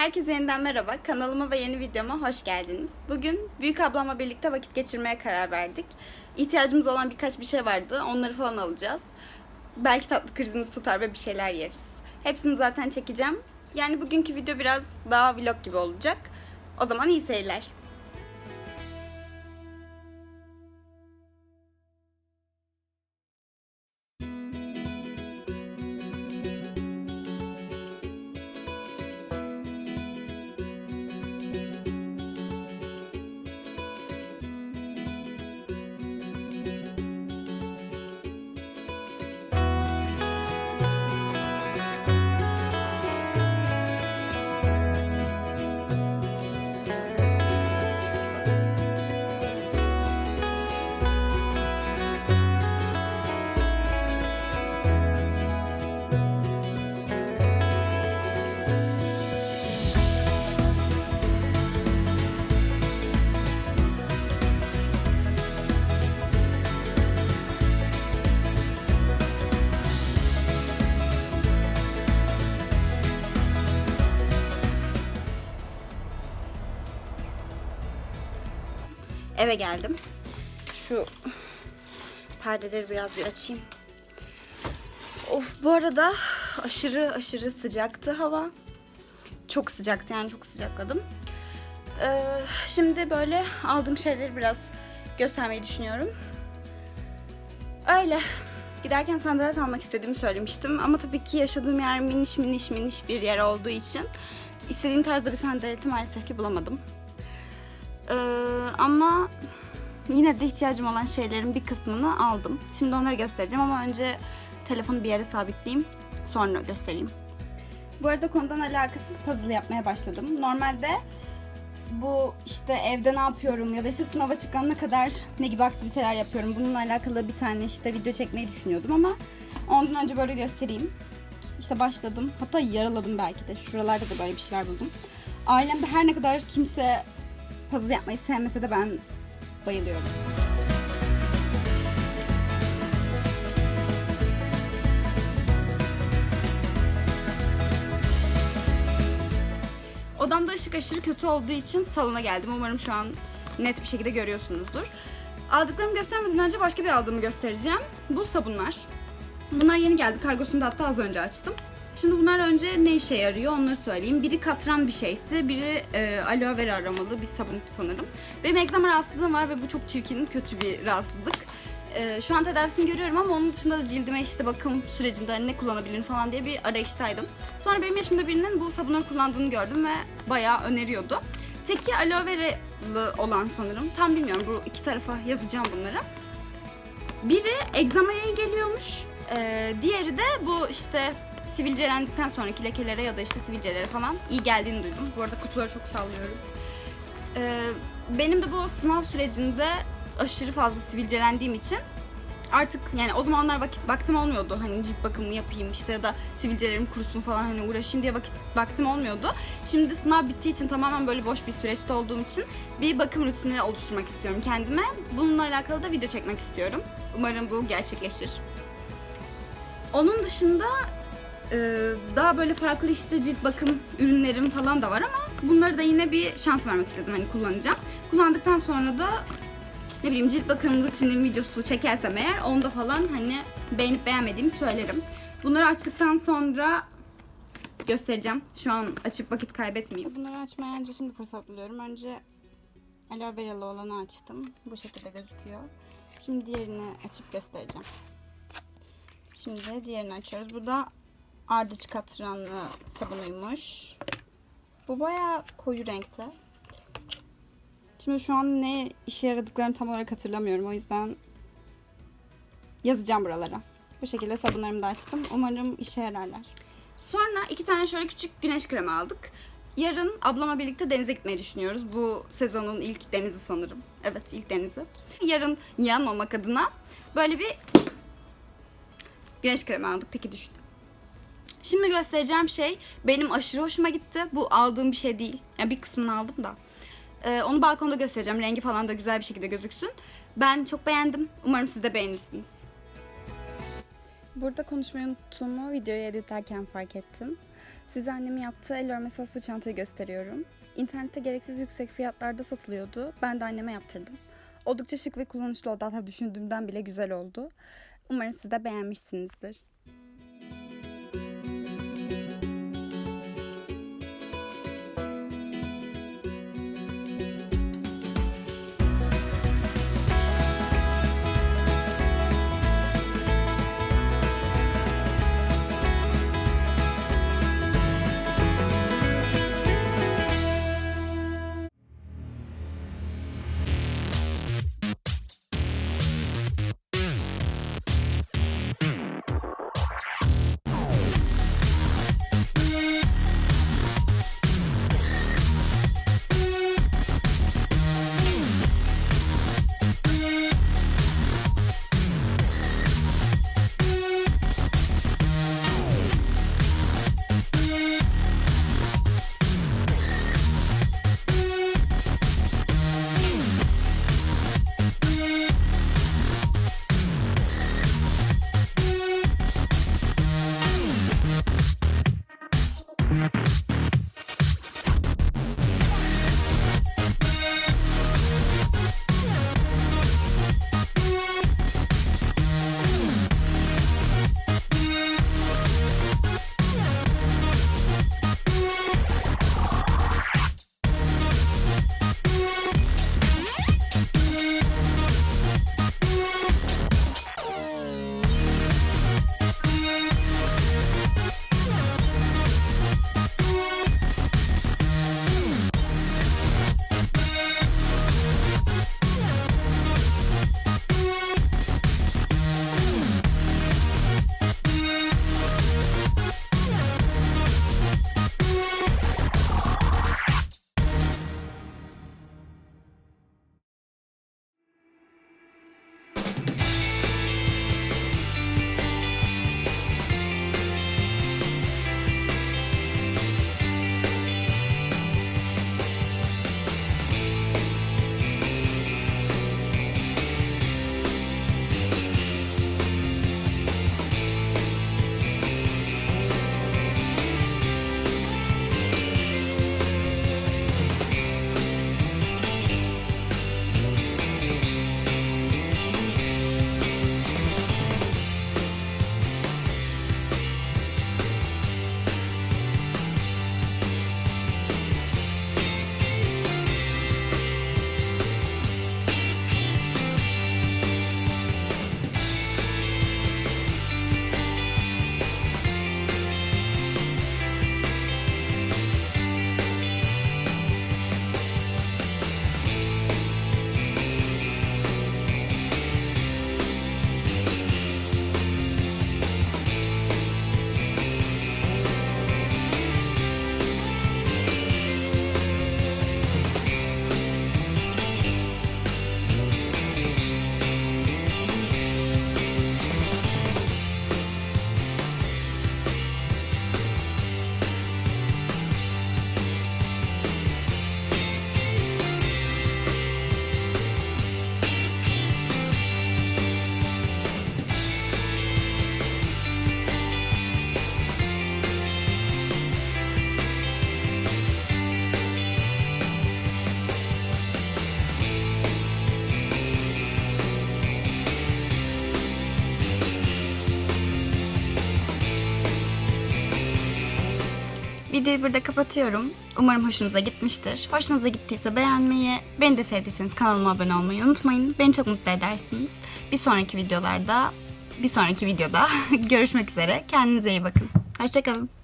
Herkese yeniden merhaba. Kanalıma ve yeni videoma hoş geldiniz. Bugün büyük ablamla birlikte vakit geçirmeye karar verdik. İhtiyacımız olan birkaç bir şey vardı. Onları falan alacağız. Belki tatlı krizimiz tutar ve bir şeyler yeriz. Hepsini zaten çekeceğim. Yani bugünkü video biraz daha vlog gibi olacak. O zaman iyi seyirler. Eve geldim. Şu perdeleri biraz bir açayım. Of bu arada aşırı aşırı sıcaktı hava. Çok sıcaktı yani çok sıcakladım. Ee, şimdi böyle aldığım şeyleri biraz göstermeyi düşünüyorum. Öyle. Giderken sandalet almak istediğimi söylemiştim ama tabii ki yaşadığım yer miniş miniş miniş bir yer olduğu için istediğim tarzda bir sandaleti maalesef ki bulamadım. Ee, ama yine de ihtiyacım olan şeylerin bir kısmını aldım. Şimdi onları göstereceğim ama önce telefonu bir yere sabitleyeyim. Sonra göstereyim. Bu arada konudan alakasız puzzle yapmaya başladım. Normalde bu işte evde ne yapıyorum ya da işte sınava çıkana kadar ne gibi aktiviteler yapıyorum. Bununla alakalı bir tane işte video çekmeyi düşünüyordum ama ondan önce böyle göstereyim. İşte başladım. Hatta yaraladım belki de. Şuralarda da böyle bir şeyler buldum. Ailemde her ne kadar kimse puzzle yapmayı sevmese de ben bayılıyorum. Odamda ışık aşırı kötü olduğu için salona geldim. Umarım şu an net bir şekilde görüyorsunuzdur. Aldıklarımı göstermeden önce başka bir aldığımı göstereceğim. Bu sabunlar. Bunlar yeni geldi. Kargosunu da hatta az önce açtım. Şimdi bunlar önce ne işe yarıyor onları söyleyeyim. Biri katran bir şeysi, biri e, aloe vera aromalı bir sabun sanırım. Benim egzama rahatsızlığım var ve bu çok çirkin, kötü bir rahatsızlık. E, şu an tedavisini görüyorum ama onun dışında da cildime işte bakım sürecinde ne kullanabilirim falan diye bir arayıştaydım. Sonra benim yaşımda birinin bu sabunları kullandığını gördüm ve bayağı öneriyordu. Teki aloe veralı olan sanırım. Tam bilmiyorum bu iki tarafa yazacağım bunları. Biri egzamaya geliyormuş. Ee, diğeri de bu işte sivilcelendikten sonraki lekelere ya da işte sivilcelere falan iyi geldiğini duydum. Bu arada kutuları çok sallıyorum. Ee, benim de bu sınav sürecinde aşırı fazla sivilcelendiğim için artık yani o zamanlar vakit vaktim olmuyordu. Hani cilt bakımı yapayım işte ya da sivilcelerim kurusun falan hani uğraşayım diye vakit vaktim olmuyordu. Şimdi sınav bittiği için tamamen böyle boş bir süreçte olduğum için bir bakım rutini oluşturmak istiyorum kendime. Bununla alakalı da video çekmek istiyorum. Umarım bu gerçekleşir. Onun dışında daha böyle farklı işte cilt bakım ürünlerim falan da var ama bunları da yine bir şans vermek istedim hani kullanacağım. Kullandıktan sonra da ne bileyim cilt bakım rutinim videosu çekersem eğer onda falan hani beğenip beğenmediğimi söylerim. Bunları açtıktan sonra göstereceğim. Şu an açıp vakit kaybetmeyeyim. Bunları açmaya önce şimdi fırsat buluyorum. Önce aloe veralı olanı açtım. Bu şekilde gözüküyor. Şimdi diğerini açıp göstereceğim. Şimdi diğerini açıyoruz. Bu da ardıç katranlı sabunuymuş. Bu bayağı koyu renkte. Şimdi şu an ne işe yaradıklarını tam olarak hatırlamıyorum. O yüzden yazacağım buralara. Bu şekilde sabunlarımı da açtım. Umarım işe yararlar. Sonra iki tane şöyle küçük güneş kremi aldık. Yarın ablamla birlikte denize gitmeyi düşünüyoruz. Bu sezonun ilk denizi sanırım. Evet ilk denizi. Yarın yanmamak adına böyle bir güneş kremi aldık. Teki düştü. Şimdi göstereceğim şey benim aşırı hoşuma gitti. Bu aldığım bir şey değil. Yani bir kısmını aldım da. Ee, onu balkonda göstereceğim. Rengi falan da güzel bir şekilde gözüksün. Ben çok beğendim. Umarım siz de beğenirsiniz. Burada konuşmayı unuttuğumu videoyu editlerken fark ettim. Size annemin yaptığı el örmesi aslı çantayı gösteriyorum. İnternette gereksiz yüksek fiyatlarda satılıyordu. Ben de anneme yaptırdım. Oldukça şık ve kullanışlı oldu. Hatta düşündüğümden bile güzel oldu. Umarım siz de beğenmişsinizdir. Videoyu burada kapatıyorum. Umarım hoşunuza gitmiştir. Hoşunuza gittiyse beğenmeyi, beni de sevdiyseniz kanalıma abone olmayı unutmayın. Beni çok mutlu edersiniz. Bir sonraki videolarda, bir sonraki videoda görüşmek üzere. Kendinize iyi bakın. Hoşçakalın.